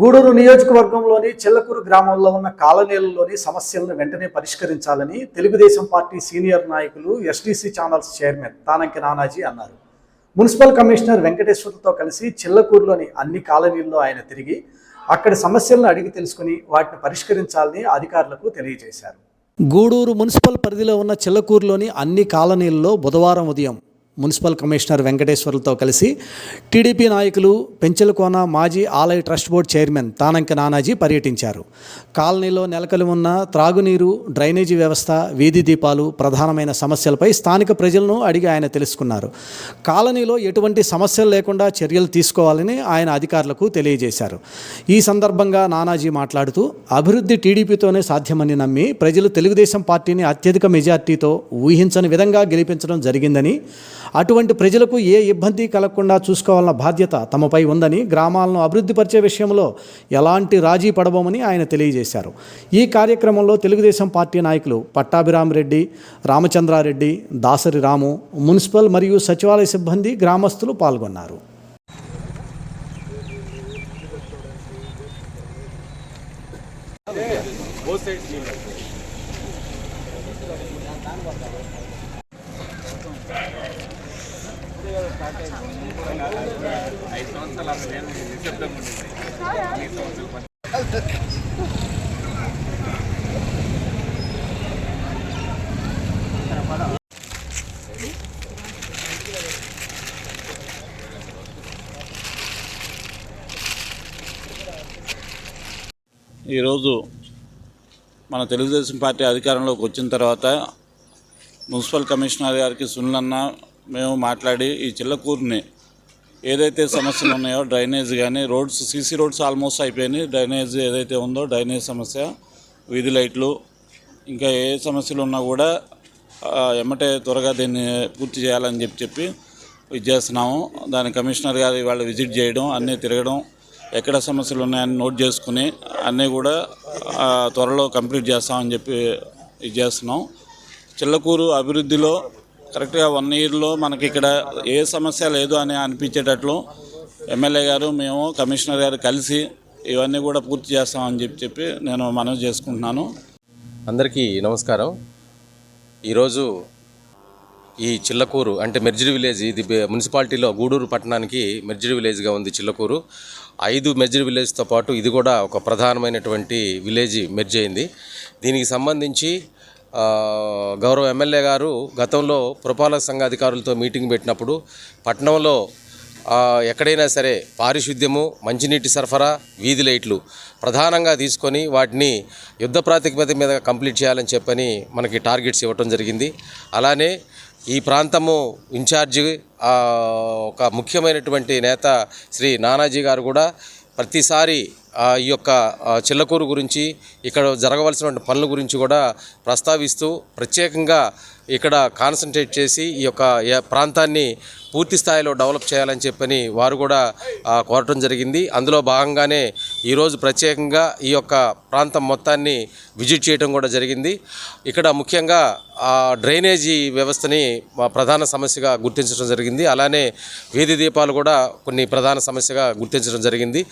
గూడూరు నియోజకవర్గంలోని చెల్లకూరు గ్రామంలో ఉన్న కాలనీలలోని సమస్యలను వెంటనే పరిష్కరించాలని తెలుగుదేశం పార్టీ సీనియర్ నాయకులు STC channels chairman Tananki Nanaji అన్నారు. మున్సిపల్ కమిషనర్ వెంకటేశ్వర్లతో కలిసి చిల్లకూరులోని అన్ని కాలనీల్లో ఆయన తిరిగి అక్కడి సమస్యలను అడిగి తెలుసుకుని వాటిని పరిష్కరించాలని అధికారులకు తెలియజేశారు. గూడూరు మున్సిపల్ పరిధిలో ఉన్న చిల్లకూరులోని అన్ని కాలనీల్లో బుధవారం ఉదయం మున్సిపల్ కమిషనర్ వెంకటేశ్వర్లతో కలిసి టీడీపీ నాయకులు పెంచలకోన మాజీ ఆలయ trust board chairman Tananki Nanaji పర్యటించారు. కాలనీలో నెలకలు ఉన్న త్రాగునీరు డ్రైనేజీ వ్యవస్థ వీధి దీపాలు ప్రధానమైన సమస్యలపై స్థానిక ప్రజలను అడిగి ఆయన తెలుసుకున్నారు. కాలనీలో ఎటువంటి సమస్యలు లేకుండా చర్యలు తీసుకోవాలని ఆయన అధికారులకు తెలియజేశారు. ఈ సందర్భంగా నానాజీ మాట్లాడుతూ అభివృద్ధి టీడీపీతోనే సాధ్యమని నమ్మి ప్రజలు తెలుగుదేశం పార్టీని అత్యధిక మెజార్టీతో ఊహించని విధంగా గెలిపించడం జరిగిందని అటువంటి ప్రజలకు ఏ ఇబ్బంది కలగకుండా చూసుకోవాలన్న బాధ్యత తమపై ఉందని గ్రామాలను అభివృద్ధిపరిచే విషయంలో ఎలాంటి రాజీ పడబోమని ఆయన తెలియజేశారు. ఈ కార్యక్రమంలో తెలుగుదేశం పార్టీ నాయకులు పట్టాభిరామరెడ్డి రామచంద్రారెడ్డి దాసరి రాము మున్సిపల్ మరియు సచివాలయ సిబ్బంది గ్రామస్తులు పాల్గొన్నారు. ఈరోజు మన తెలుగుదేశం పార్టీ అధికారంలోకి వచ్చిన తర్వాత మున్సిపల్ కమిషనర్ గారికి సునలన్న మేము మాట్లాడి ఈ చిల్లకూరుని ఏదైతే సమస్యలు ఉన్నాయో డ్రైనేజ్ కానీ రోడ్స్ సీసీ రోడ్స్ ఆల్మోస్ట్ అయిపోయినాయి. డ్రైనేజ్ ఏదైతే ఉందో డ్రైనేజ్ సమస్య వీధి లైట్లు ఇంకా ఏ సమస్యలు ఉన్నా కూడా ఎమ్మటే త్వరగా దీన్ని పూర్తి చేయాలని చెప్పి చెప్పి ఇది చేస్తున్నాము దాని కమిషనర్ గారు ఇవాళ విజిట్ చేయడం అన్నీ తిరగడం ఎక్కడ సమస్యలు ఉన్నాయని నోట్ చేసుకుని అన్నీ కూడా త్వరలో కంప్లీట్ చేస్తామని చెప్పి ఇది చేస్తున్నాం చిల్లకూరు అభివృద్ధిలో కరెక్ట్గా వన్ ఇయర్లో మనకి ఇక్కడ ఏ సమస్య లేదు అని అనిపించేటట్లు ఎమ్మెల్యే గారు మేము కమిషనర్ గారు కలిసి ఇవన్నీ కూడా పూర్తి చేస్తామని చెప్పి చెప్పి నేను మనవి చేసుకుంటున్నాను. అందరికీ నమస్కారం. ఈరోజు ఈ చిల్లకూరు అంటే మెర్జిడి విలేజ్ ఇది మున్సిపాలిటీలో గూడూరు పట్టణానికి మెర్జిడి విలేజ్గా ఉంది చిల్లకూరు. ఐదు మెర్జిడి విలేజ్తో పాటు ఇది కూడా ఒక ప్రధానమైనటువంటి విలేజ్ మెర్జ్ అయింది దీనికి సంబంధించి గౌరవ ఎమ్మెల్యే గారు గతంలో పురపాలక సంఘ అధికారులతో మీటింగ్ పెట్టినప్పుడు పట్టణంలో ఎక్కడైనా సరే పారిశుద్ధ్యము మంచినీటి సరఫరా వీధి లైట్లు ప్రధానంగా తీసుకొని వాటిని యుద్ధ ప్రాతిపదిక మీద కంప్లీట్ చేయాలని చెప్పని మనకి టార్గెట్స్ ఇవ్వటం జరిగింది. అలానే ఈ ప్రాంతము ఇన్ఛార్జి ఒక ముఖ్యమైనటువంటి నేత శ్రీ నానాజీ గారు కూడా ప్రతిసారి ఈ యొక్క చిల్లకూరు గురించి ఇక్కడ జరగవలసినటువంటి పనుల గురించి కూడా ప్రస్తావిస్తూ ప్రత్యేకంగా ఇక్కడ కాన్సన్ట్రేట్ చేసి ఈ యొక్క ప్రాంతాన్ని పూర్తి స్థాయిలో డెవలప్ చేయాలని చెప్పని వారు కూడా కోరటం జరిగింది. అందులో భాగంగానే ఈరోజు ప్రత్యేకంగా ఈ యొక్క ప్రాంతం మొత్తాన్ని విజిట్ చేయడం కూడా జరిగింది. ఇక్కడ ముఖ్యంగా ఆ డ్రైనేజీ వ్యవస్థని ప్రధాన సమస్యగా గుర్తించడం జరిగింది. అలానే వీధి దీపాలు కూడా కొన్ని ప్రధాన సమస్యగా గుర్తించడం జరిగింది.